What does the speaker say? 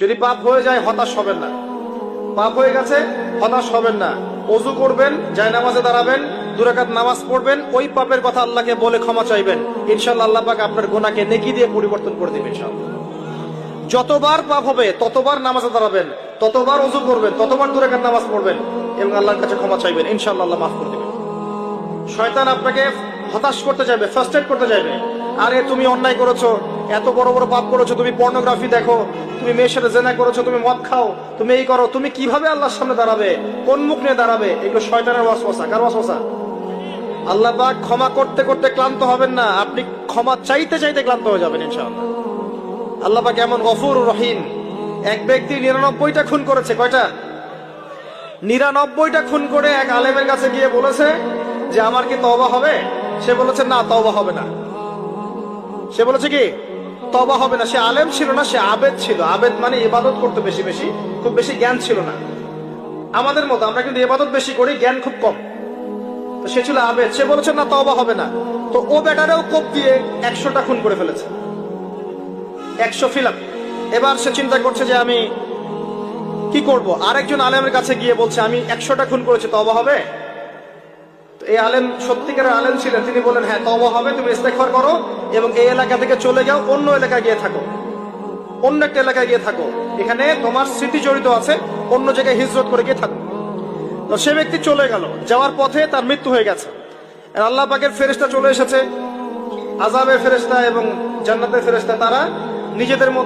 যদি পাপ হয়ে যায়, হতাশ হবেন না। পাপ হয়ে গেছে, হতাশ হবেন না। অজু করবেন যায় নামাজে দাঁড়াবেন দুরাকাত নামাজ পড়বেন, ওই পাপের কথা আল্লাহকে বলে ক্ষমা চাইবেন। ইনশাল্লাহ আল্লাহ পাক আপনার গোনাকে নেকি দিয়ে পরিবর্তন করে দিবেন ইনশাআল্লাহ। যতবার পাপ হবে, ততবার নামাজে দাঁড়াবেন, ততবার অজু করবেন, ততবার দুরাকাত নামাজ পড়বেন এবং আল্লাহর কাছে ক্ষমা চাইবেন। ইনশাআল্লাহ আল্লাহ মাফ করে দিবেন। শয়তান আপনাকে হতাশ করতে যাবে ফার্স্টেড করতে যাবে আরে তুমি অন্যায় করেছ এত বড় বড় পাপ করেছ, তুমি পর্নোগ্রাফি দেখো, তুমি মেয়ের সাথে জেনা করেছ, তুমি মদ খাও, তুমি এই করো, তুমি কীভাবে আল্লাহর সামনে দাঁড়াবে? কোন মুখ নিয়ে দাঁড়াবে? এগুলো শয়তানের ওয়াসওয়াসা। কার ওয়াসওয়াসা? আল্লাহ পাক ক্ষমা করতে করতে ক্লান্ত হবেন না, আপনি ক্ষমা চাইতে চাইতে ক্লান্ত হয়ে যাবেন ইনশাআল্লাহ। আল্লাহ পাক এমন গফুর রহিম। এক ব্যক্তি নিরানব্বইটা খুন করেছে, কয়টা? নিরানব্বইটা খুন করে এক আলেমের কাছে গিয়ে বলেছে যে, আমার কি তবা হবে? সে বলেছে, না তবা হবে না। সে বলেছে কি? তবা হবে না। সে আলেম ছিল না, সে আবেদ ছিল। আবেদ মানে ইবাদত করতে বেশি বেশি, খুব বেশি জ্ঞান ছিল না। আমাদের মতো আমরা কিন্তু ইবাদত বেশি করি, জ্ঞান খুব কম। তো সে ছিল আবেদ। সে বলেছে, না তবা হবে না। তো ও বেটারেও কোপ দিয়ে একশোটা খুন করে ফেলেছে। একশো ফিলাপ। এবার সে চিন্তা করছে যে আমি কি করব? আরেকজন আলেমের কাছে গিয়ে বলছে, আমি একশোটা খুন করেছি তবা হবে? এই আলেম, সত্যিকারের আলেম ছিলেন। তিনি বলেন হ্যাঁ তবা হবে, তুমি ইস্তেকফার করো এবং এই এলাকা থেকে চলে যাও, অন্য এলাকায় গিয়ে থাকো। অন্য একটা এলাকায় গিয়ে থাকো। এখানে তোমার স্মৃতি জড়িত আছে, অন্য জায়গায় হিজরত করে গিয়ে থাকো। তো সে ব্যক্তি চলে গেল। যাওয়ার পথে তার মৃত্যু হয়ে গেছে। আল্লাহ পাকের ফেরেশতা চলে এসেছে। আজাবের ফেরেশতা এবং জান্নাতের ফেরেশতা তারা নিজেদের মধ্যে